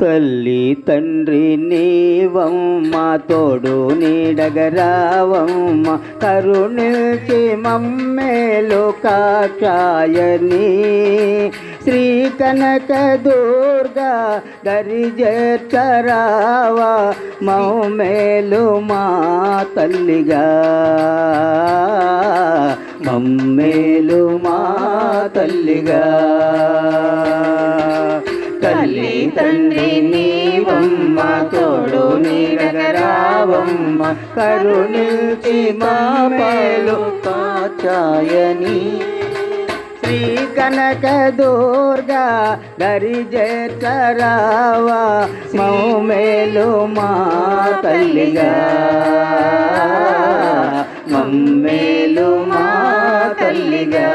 తల్లి తండ్రి నీవమ్మ తోడు నీడగరావమ్మ. కరుణించి మమ్మేలో కాచాయని శ్రీ కనక దుర్గా దరిజరావా మౌమేలు మా తల్లిగా. మమ్మేలు మా తల్లిగా. తల్లి తండ్రి నీవమ్మ తోడు నీడగరావమ్మ కరుణించి మామలు కాచాయని. శ్రీ కనక దుర్గా దరిజేటరావా మౌమేలు మా తల్లిగా. మమ్మేలు మా తల్లిగా.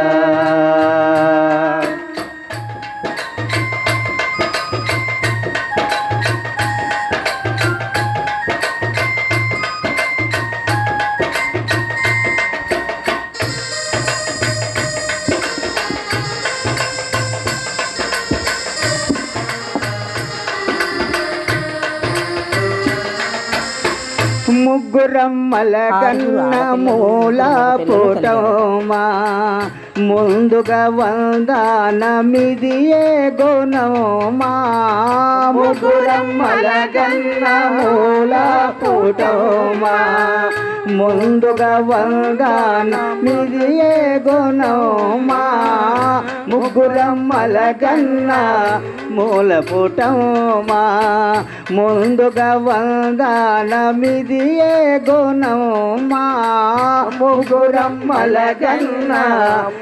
ముగ్గురమ్మల కన్న మూల పుటమా? ముందుగా వందానమిది ఏ గుణమా ముగ్గురమ్మల కన్న మూల పుటమా? ముందుగా వందానమిది ఏ గుణమా ముగ్గురమ్మల కన్న మూల పుటమా ముందుగా వందానమిది ఏ గుణమా. ముగ్గురమ్మల గన్న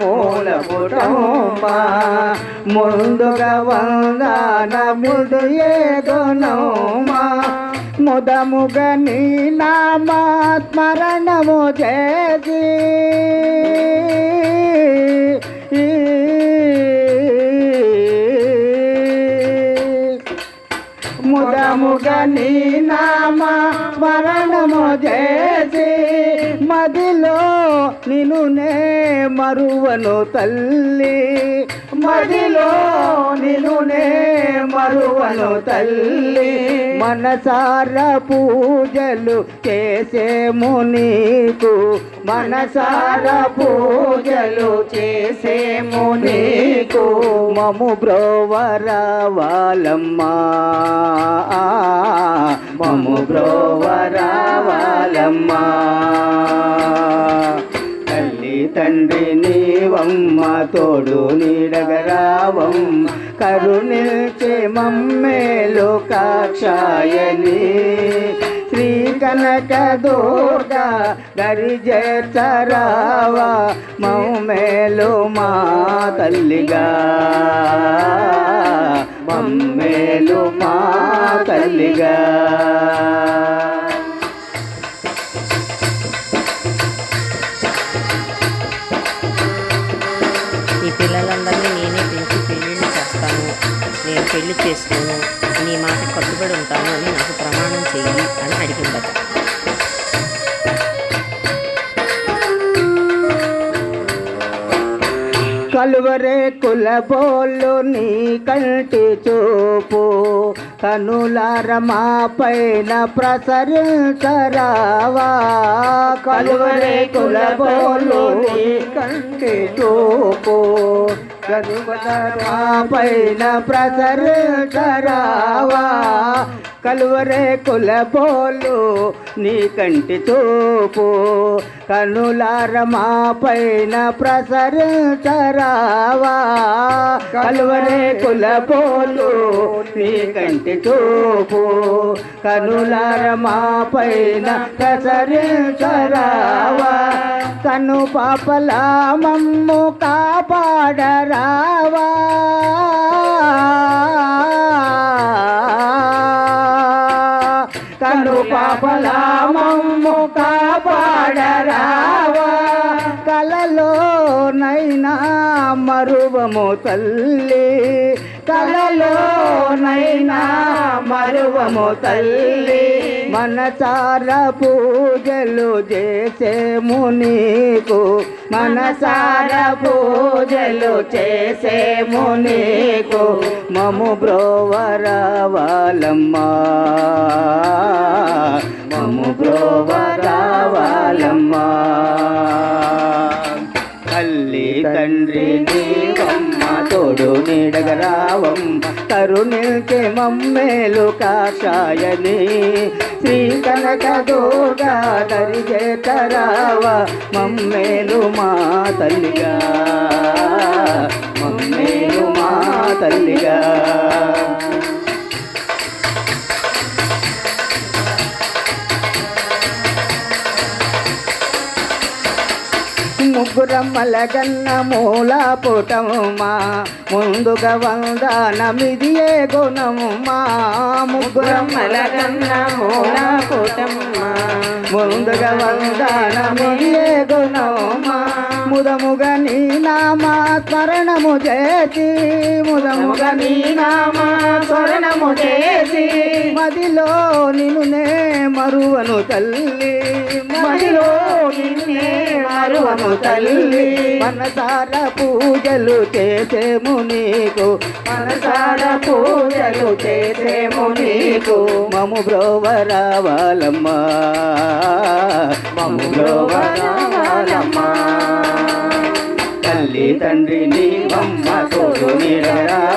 మూల పుటమా ముందుగా వందానమిది ఏ గుణమా. ముదముగ నీ నామాత్మరణము చేసి గని నీ నామ స్మరణము చేసి మదిలో నిన్ను మరువను తల్లి. మదిలో నిన్ను మరువను తల్లి. మనసార పూజలు చేసేము నీకు. మనసార పూజలు చేసేము నీకు. మము బ్రోవరవాలమ్మా. మము బ్రోవరావాలమ్మా. తండ్రి నీవమ్మ తోడు నీడగరావం. కరుణిల్చే మమ్మేలు కాక్షాయని శ్రీ కనక దుర్గా గరిజరావా మమ్మేలు మా తల్లిగా. మమ్మేలు మా తల్లిగా. పెళ్ళి చేసుకోను నీ మాట కట్టుబడి ఉంటాను అని నాకు ప్రమాణం చెయ్యి అని అడిగిందట. కలువరే కులబోళ్ళు నీ కంటి చూపు కనులార మా పైన ప్రసరించరావా? కలువరే కులబోళ్ళు నీ కంటి చూపు కనులార మా పైన ప్రసరించరావా కలువరే కులబోళ్ళు నీ కంటి చూపు. కనులార మా పైన ప్రసరించరావా. కలువరే కులబోలు నీ కంటి చూపు. కనులార మా పైన ప్రసరించరావా. కను పాపల మమ్ము కాపాడరావా. కను పాపల మమ్ము కాపాడరావా. కలలోనైనా మరువము తల్లి. కలలోనైనా మరువము తల్లి. మనసార పూజలు చేసే మునికు మనసార పూజలు చేసే మునికు మము బ్రోవర వాళ్ళమ్మా నీడగరావం నీడగరావమ్మ కరుణిల్కే మమ్మేలు కాషాయని. శ్రీ కనక దుర్గా దరిజేతరావ మమ్మేలు మా తల్లిగా. మమ్మేలు మా తల్లిగా. ముగ్గురమ్మల గన్న మూల పుటముమా ముందుగా వందనమిదియే గుణముమా. ముగ్గురమ్మల గన్న మూల పుటముమా ముందుగా వందనమిదియే గుణముమా. ముదముగ నీ నామా స్మరణము చేసి ముదముగ నీ నామా స్మరణము చేసి మదిలో నిన్ను నే మరువను తల్లి. మదిలో నిన్నే మరువను తల్లి. మనసార పూజలు చేసేము నీకు. మనసార పూజలు చేసేము నీకు. మము బ్రోవరావాలమ్మా. మము బ్రోవరావాలమ్మా. తల్లి తండ్రి నీవమ్మ తోడు నిడరావం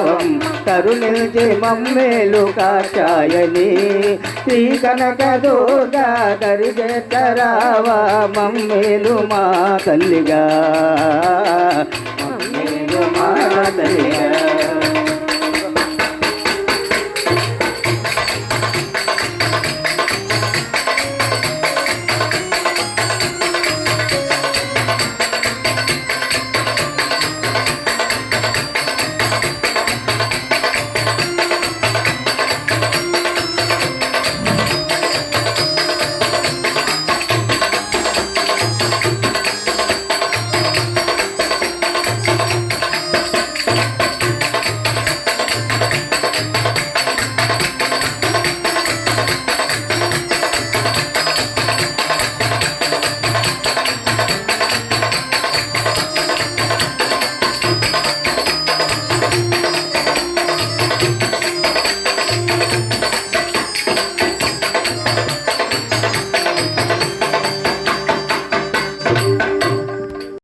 కరుణించి మమ్మేలు కాచాయని. శ్రీ కనక దుర్గా దరిజేతరావా మమ్మేలు మా తల్లిగా. మమ్మేలు మా తల్లి